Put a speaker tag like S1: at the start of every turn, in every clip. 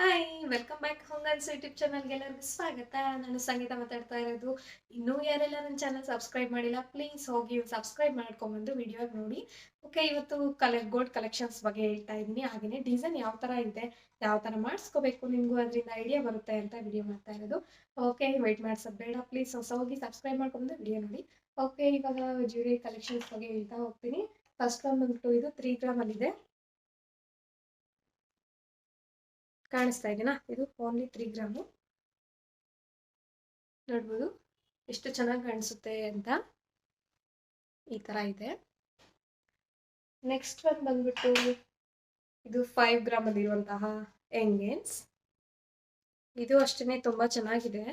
S1: Hi welcome back ಹೊಂಗನ್ಸ್ YouTube ಚಾನಲ್ಗೆ ಎಲ್ಲರಿಗೂ ಸ್ವಾಗತ. ನಾನು ಸಂಗೀತ ಮಾತಾಡ್ತಾ ಇರೋದು. ಇನ್ನೂ ಯಾರೆಲ್ಲ ನನ್ನ ಚಾನಲ್ ಸಬ್ಸ್ಕ್ರೈಬ್ ಮಾಡಿಲ್ಲ ಪ್ಲೀಸ್ ಹೋಗಿ ಸಬ್ಸ್ಕ್ರೈಬ್ ಮಾಡ್ಕೊಂಬಂದು ವಿಡಿಯೋ ನೋಡಿ. ಓಕೆ ಇವತ್ತು ಕಲೆ ಗೋಲ್ಡ್ ಕಲೆಕ್ಷನ್ಸ್ ಬಗ್ಗೆ ಹೇಳ್ತಾ ಇದ್ದೀನಿ. ಹಾಗೆಯೇ ಡಿಸೈನ್ ಯಾವ ಥರ ಇದೆ, ಯಾವ ಥರ ಮಾಡಿಸ್ಕೋಬೇಕು, ನಿಮಗೂ ಅದರಿಂದ ಐಡಿಯಾ ಬರುತ್ತೆ ಅಂತ ವಿಡಿಯೋ ಮಾಡ್ತಾ ಇರೋದು. ಓಕೆ ವೆಯ್ಟ್ ಮಾಡ್ಸೋದು ಬೇಡ ಪ್ಲೀಸ್ ಹೊಸ ಹೋಗಿ ಸಬ್ಸ್ಕ್ರೈಬ್ ಮಾಡ್ಕೊಂಡು ವಿಡಿಯೋ ನೋಡಿ. ಓಕೆ ಇವಾಗ ಜ್ಯೂರಿ ಕಲೆಕ್ಷನ್ಸ್ ಬಗ್ಗೆ ಹೇಳ್ತಾ ಹೋಗ್ತೀನಿ. ಫಸ್ಟ್ ಒನ್ ಬಂದ್ಬಿಟ್ಟು ಇದು ತ್ರೀ ಗ್ರಾಮಲ್ಲಿದೆ ಕಾಣಿಸ್ತಾ ಇದೆಯಾ ಇದು ಓನ್ಲಿ ತ್ರೀ ಗ್ರಾಮು ನೋಡ್ಬೋದು. ಎಷ್ಟು ಚೆನ್ನಾಗಿ ಕಾಣಿಸುತ್ತೆ ಅಂತ ಈ ಥರ ಇದೆ. ನೆಕ್ಸ್ಟ್ ಒಂದು ಬಂದ್ಬಿಟ್ಟು ಇದು ಫೈವ್ ಗ್ರಾಮಲ್ಲಿ ಇರುವಂತಹ ಎಂಗೇನ್ಸ್ ಇದು ಅಷ್ಟೇ ತುಂಬ ಚೆನ್ನಾಗಿದೆ.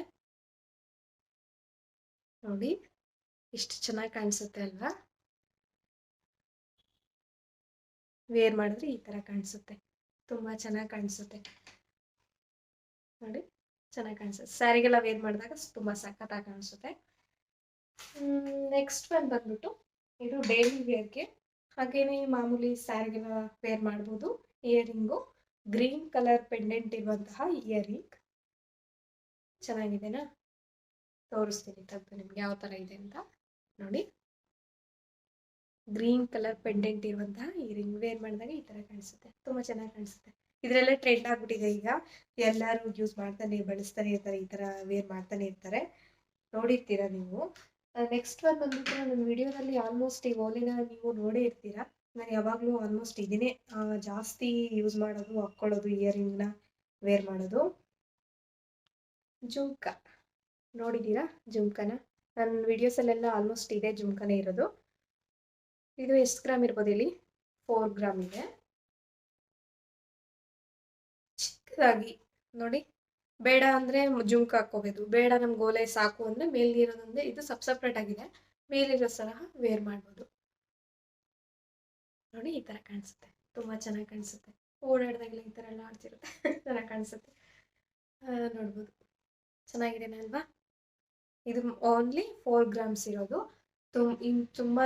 S1: ನೋಡಿ, ಇಷ್ಟು ಚೆನ್ನಾಗಿ ಕಾಣಿಸುತ್ತೆ ಅಲ್ವಾ? ವೇರ್ ಮಾಡಿದ್ರೆ ಈ ಥರ ಕಾಣಿಸುತ್ತೆ. ತುಂಬ ಚೆನ್ನಾಗಿ ಕಾಣಿಸುತ್ತೆ. ನೋಡಿ, ಚೆನ್ನಾಗಿ ಕಾಣಿಸುತ್ತೆ. ಸ್ಯಾರಿಗೆಲ್ಲ ವೇರ್ ಮಾಡಿದಾಗ ತುಂಬ ಸಖತ್ತಾಗಿ ಕಾಣಿಸುತ್ತೆ. ನೆಕ್ಸ್ಟ್ ಒಂದು ಬಂದ್ಬಿಟ್ಟು ಇದು ಡೈಲಿ ವೇರ್ಗೆ ಹಾಗೇನೆ ಮಾಮೂಲಿ ಸ್ಯಾರಿಗೆಲ್ಲ ವೇರ್ ಮಾಡ್ಬೋದು. ಇಯರಿಂಗು ಗ್ರೀನ್ ಕಲರ್ ಪೆಂಡೆಂಟ್ ಇರುವಂತಹ ಇಯರಿಂಗ್. ಚೆನ್ನಾಗಿದೆನಾ? ತೋರಿಸ್ತೀನಿ ತಪ್ಪು ನಿಮ್ಗೆ ಯಾವ ಥರ ಇದೆ ಅಂತ. ನೋಡಿ. ಗ್ರೀನ್ ಕಲರ್ ಪೆಂಡೆಂಟ್ ಇರುವಂತಹ ರಿಂಗ್ ವೇರ್ ಮಾಡಿದಾಗ ಈ ತರ ಕಾಣಿಸುತ್ತೆ. ತುಂಬಾ ಚೆನ್ನಾಗಿ ಕಾಣಿಸುತ್ತೆ. ಇದ್ರೆಲ್ಲ ಟ್ರೆಂಡ್ ಆಗ್ಬಿಟ್ಟಿದೆ ಈಗ. ಎಲ್ಲರೂ ಯೂಸ್ ಮಾಡ್ತಾನೆ, ಬಳಸ್ತಾನೆ ಇರ್ತಾರೆ, ಈ ತರ ವೇರ್ ಮಾಡ್ತಾನೆ ಇರ್ತಾರೆ. ನೋಡಿರ್ತೀರ ನೀವು? ನೆಕ್ಸ್ಟ್ ಒನ್ ಬಂದ್ಬಿಟ್ಟು ನನ್ನ ವಿಡಿಯೋದಲ್ಲಿ ಆಲ್ಮೋಸ್ಟ್ ಈ ಓಲಿನ ನೀವು ನೋಡೇ ಇರ್ತೀರಾ? ನಾನು ಯಾವಾಗಲೂ ಆಲ್ಮೋಸ್ಟ್ ಇದನ್ನೇ ಜಾಸ್ತಿ ಯೂಸ್ ಮಾಡೋದು, ಹಾಕ್ಕೊಳ್ಳೋದು ಇಯರಿಂಗ್ನ ವೇರ್ ಮಾಡೋದು. ಜುಮ್ಕ. ನೋಡಿದ್ದೀರಾ ಜುಮ್ಕನ? ನನ್ನ ವಿಡಿಯೋಸಲ್ಲೆಲ್ಲ ಆಲ್ಮೋಸ್ಟ್ ಇದೇ ಜುಮ್ಕನೇ ಇರೋದು. ಇದು ಎಷ್ಟು ಗ್ರಾಮ್ ಇರ್ಬೋದು ಇಲ್ಲಿ ಫೋರ್ ಗ್ರಾಮ್ ಇದೆ. ಚಿಕ್ಕದಾಗಿ, ನೋಡಿ. ಬೇಡ ಅಂದ್ರೆ ಜುಂಕ್ ಹಾಕೋಬೇಕು ಬೇಡ ನಮ್ ಗೋಲೆ ಸಾಕು ಅಂದರೆ ಮೇಲಿರೋದಂದ್ರೆ ಇದು ಸಬ್ ಸಪ್ರೇಟ್ ಆಗಿದೆ. ಮೇಲಿರೋ ಸಹ ವೇರ್ ಮಾಡ್ಬೋದು. ನೋಡಿ, ಈ ತರ ಕಾಣಿಸುತ್ತೆ. ತುಂಬಾ ಚೆನ್ನಾಗಿ ಕಾಣಿಸುತ್ತೆ. ಓಡಾಡ್ದಾಗಲೇ ಈ ತರ ಎಲ್ಲ ಆಡ್ತಿರುತ್ತೆ. ಚೆನ್ನಾಗಿ ಕಾಣಿಸುತ್ತೆ. ನೋಡ್ಬೋದು. ಚೆನ್ನಾಗಿದೆ ಅಲ್ವಾ? ಇದು ಓನ್ಲಿ ಫೋರ್ ಗ್ರಾಮ್ಸ್ ಇರೋದು. ತುಮ್, ಇನ್ ತುಂಬಾ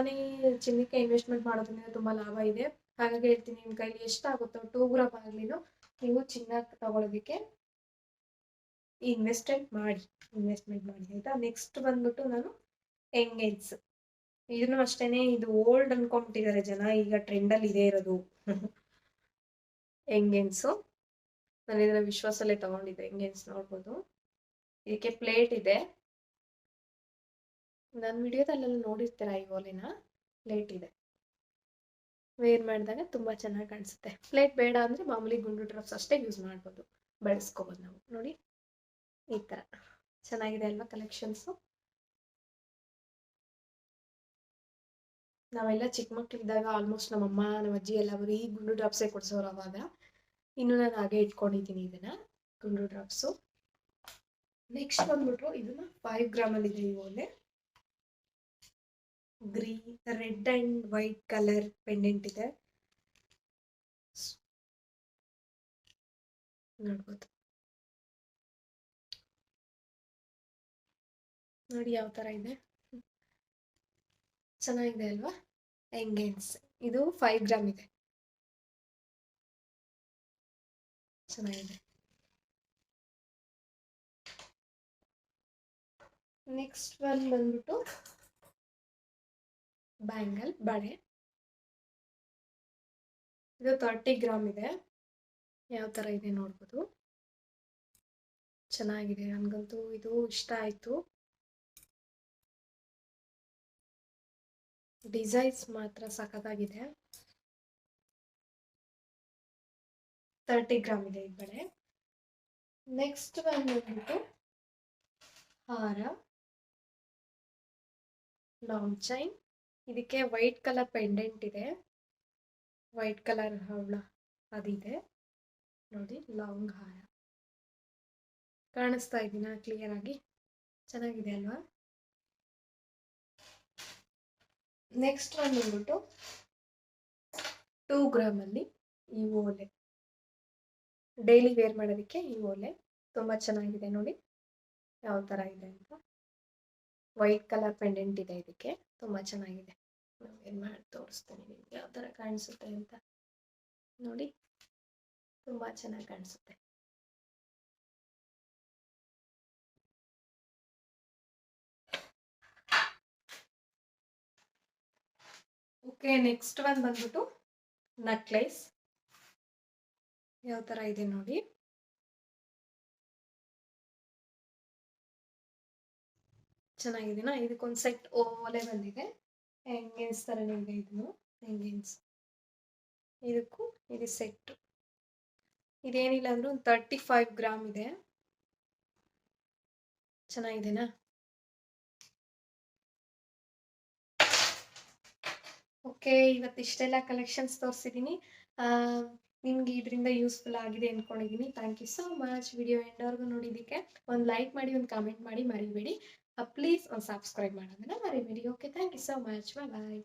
S1: ಚಿನ್ನಕ್ಕೆ ಇನ್ವೆಸ್ಟ್ಮೆಂಟ್ ಮಾಡೋದ್ರಿಂದ ತುಂಬ ಲಾಭ ಇದೆ. ಹಾಗಾಗಿ ಹೇಳ್ತೀನಿ ನಿಮ್ಮ ಕೈಲಿ ಎಷ್ಟಾಗುತ್ತೋ ಟೂ ಗ್ರಾಮ್ ಆಗಲಿನೂ ನೀವು ಚಿನ್ನ ತಗೊಳ್ಳೋದಕ್ಕೆ ಇನ್ವೆಸ್ಟ್ಮೆಂಟ್ ಮಾಡಿ ಇನ್ವೆಸ್ಟ್ಮೆಂಟ್ ಮಾಡಿ, ಆಯ್ತಾ? ನೆಕ್ಸ್ಟ್ ಬಂದ್ಬಿಟ್ಟು ನಾನು ಎಂಗೇಜ್ಸ್ ಇದನ್ನು ಅಷ್ಟೇನೆ, ಇದು ಓಲ್ಡ್ ಅನ್ಕೊಂಡ್ಬಿಟ್ಟಿದ್ದಾರೆ ಜನ, ಈಗ ಟ್ರೆಂಡಲ್ಲಿ ಇದೇ ಇರೋದು. ಎಂಗೇನ್ಸು ನಾನು ಇದನ್ನ ವಿಶ್ವಾಸಲ್ಲೇ ತಗೊಂಡಿದ್ದೆ ಎಂಗೇನ್ಸ್ ನೋಡ್ಬೋದು. ಇದಕ್ಕೆ ಪ್ಲೇಟ್ ಇದೆ. ನನ್ನ ವಿಡಿಯೋದಲ್ಲೆಲ್ಲ ನೋಡಿರ್ತೀರ ಈ ಓಲಿನ ಪ್ಲೇಟ್ ಇದೆ. ವೇರ್ ಮಾಡಿದಾಗ ತುಂಬ ಚೆನ್ನಾಗಿ ಕಾಣಿಸುತ್ತೆ. ಪ್ಲೇಟ್ ಬೇಡ ಅಂದರೆ ಮಾಮೂಲಿ ಗುಂಡು ಡ್ರಾಪ್ಸ್ ಅಷ್ಟೇ ಯೂಸ್ ಮಾಡ್ಬೋದು. ಬಳಸ್ಕೋಬೋದು ನಾವು. ನೋಡಿ. ಈ ಥರ ಚೆನ್ನಾಗಿದೆ ಅಲ್ವಾ ಕಲೆಕ್ಷನ್ಸು ನಾವೆಲ್ಲ ಚಿಕ್ಕ ಮಕ್ಕಳಿದ್ದಾಗ ಆಲ್ಮೋಸ್ಟ್ ನಮ್ಮಮ್ಮ ನಮ್ಮ ಅಜ್ಜಿ ಎಲ್ಲ ಅವರು ಈ ಗುಂಡು ಡ್ರಾಪ್ಸೇ ಕೊಡ್ಸೋರು ಅವಾಗ. ಇನ್ನು ನಾನು ಹಾಗೆ ಇಟ್ಕೊಂಡಿದ್ದೀನಿ ಇದನ್ನ, ಗುಂಡು ಡ್ರಾಪ್ಸು ನೆಕ್ಸ್ಟ್ ಬಂದ್ಬಿಟ್ಟು ಇದನ್ನ ಫೈವ್ ಗ್ರಾಮಲ್ಲಿದೆ ಈ ಓಲೆ green, red and white colour pendant ಇದೆ. ನೋಡ್ಬೋದು. ನೋಡಿ ಯಾವ ತರ ಇದೆ. ಚೆನ್ನಾಗಿದೆ ಅಲ್ವಾ? ಎಂಗೇನ್ಸ್ ಇದು ಫೈವ್ ಗ್ರಾಮ್ ಇದೆ. ಚೆನ್ನಾಗಿದೆ. ನೆಕ್ಸ್ಟ್ ಒನ್ ಬಂದ್ಬಿಟ್ಟು ಬ್ಯಾಂಗಲ್ ಬಳೆ ಇದು ತರ್ಟಿ ಗ್ರಾಮ್ ಇದೆ. ಯಾವ ಥರ ಇದೆ ನೋಡ್ಬೋದು. ಚೆನ್ನಾಗಿದೆ, ನನಗಂತೂ ಇದು ಇಷ್ಟ ಆಯಿತು. ಡಿಸೈನ್ಸ್ ಮಾತ್ರ ಸಖತ್ತಾಗಿದೆ. ತರ್ಟಿ ಗ್ರಾಮ್ ಇದೆ ಈ ಬಳೆ ನೆಕ್ಸ್ಟ್ ಬಂದ್ಬಿಟ್ಟು ಹಾರ. ಲಾಂಗ್ ಚೈನ್ ಇದಕ್ಕೆ ವೈಟ್ ಕಲರ್ ಪೆಂಡೆಂಟ್ ಇದೆ. ವೈಟ್ ಕಲರ್ ಹವಳ ಅದಿದೆ. ನೋಡಿ ಲಾಂಗ್ ಹಾರ ಕಾಣಿಸ್ತಾ ಇದ್ದೀನ ಕ್ಲಿಯರ್ ಆಗಿ? ಚೆನ್ನಾಗಿದೆ ಅಲ್ವಾ? ನೆಕ್ಸ್ಟ್ ಒನ್ ಬಂದ್ಬಿಟ್ಟು ಟೂ ಗ್ರಾಮಲ್ಲಿ ಈ ಓಲೆ. ಡೈಲಿ ವೇರ್ ಮಾಡೋದಕ್ಕೆ ಈ ಓಲೆ. ತುಂಬ ಚೆನ್ನಾಗಿದೆ ನೋಡಿ. ಯಾವ ಥರ ಇದೆ ಅಂತ. ವೈಟ್ ಕಲರ್ ಪೆಂಡೆಂಟ್ ಇದೆ ಇದಕ್ಕೆ. ತುಂಬ ಚೆನ್ನಾಗಿದೆ. ಏನು ಮಾಡಿ, ತೋರಿಸ್ತೀನಿ ನಿಮ್ಗೆ ಯಾವ ಥರ ಕಾಣಿಸುತ್ತೆ ಅಂತ. ನೋಡಿ. ತುಂಬ ಚೆನ್ನಾಗಿ ಕಾಣಿಸುತ್ತೆ. ಓಕೆ, ನೆಕ್ಸ್ಟ್ ಒಂದು ಬಂದ್ಬಿಟ್ಟು ನಕ್ಲೇಸ್. ಯಾವ ಥರ ಇದೆ ನೋಡಿ. ಚೆನ್ನಾಗಿದೆನಾ ಇದಕ್ಕೊಂದು ಸೆಟ್ ಓಲೆ ಬಂದಿದೆ. ಹೆಂಗೇನ್ಸ್ ತರ ನಿಮಗೆ ಇದನ್ನು? ಹೆಂಗೆ ಅನ್ಸ್ ಇದಕ್ಕೂ ಇದು ಸೆಟ್ ಇದೇನಿಲ್ಲ ಅಂದ್ರೆ ಒಂದು ತರ್ಟಿ ಫೈವ್ ಗ್ರಾಮ್ ಇದೆ. ಚೆನ್ನಾಗಿದೆನಾ? ಓಕೆ, ಇವತ್ತು ಇಷ್ಟೆಲ್ಲ ಕಲೆಕ್ಷನ್ಸ್ ತೋರಿಸಿದ್ದೀನಿ ನಿಮ್ಗೆ ಇದರಿಂದ ಯೂಸ್ಫುಲ್ ಆಗಿದೆ ಅಂದ್ಕೊಂಡಿದ್ದೀನಿ thank you so much video ಎಂಡವರೆಗೂ ನೋಡಿದ್ದಕ್ಕೆ ಒಂದು ಲೈಕ್ ಮಾಡಿ, ಒಂದು ಕಾಮೆಂಟ್ ಮಾಡಿ ಮರಿಬೇಡಿ. ಪ್ಲೀಸ್ ಒಂದು ಸಬ್ಸ್ಕ್ರೈಬ್ ಮಾಡೋದನ್ನ ಮರಿಬೇಡಿ okay thank you so much bye bye